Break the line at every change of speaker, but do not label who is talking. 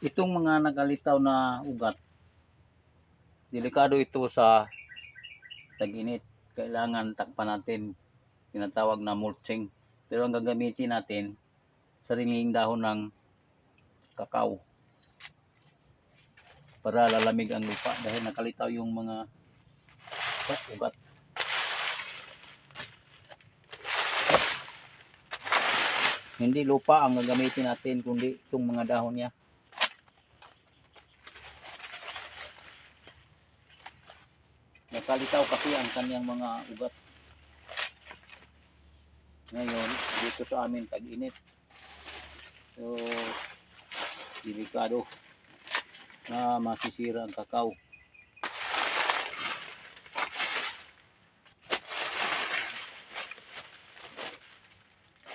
itong mga nagalitaw na ugat, delikado ito sa tag-init. Kailangan takpan natin, tinatawag na mulching. Pero ang gagamitin natin, sariling dahon ng kakao para lalamig ang lupa dahil nakalitaw yung mga ugat. Hindi lupa ang gagamitin natin kundi itong mga dahon niya. Nakalitaw kasi ang kanyang mga ugat. Ngayon, dito sa amin tag-init. So, delikado na masisira ang kakao.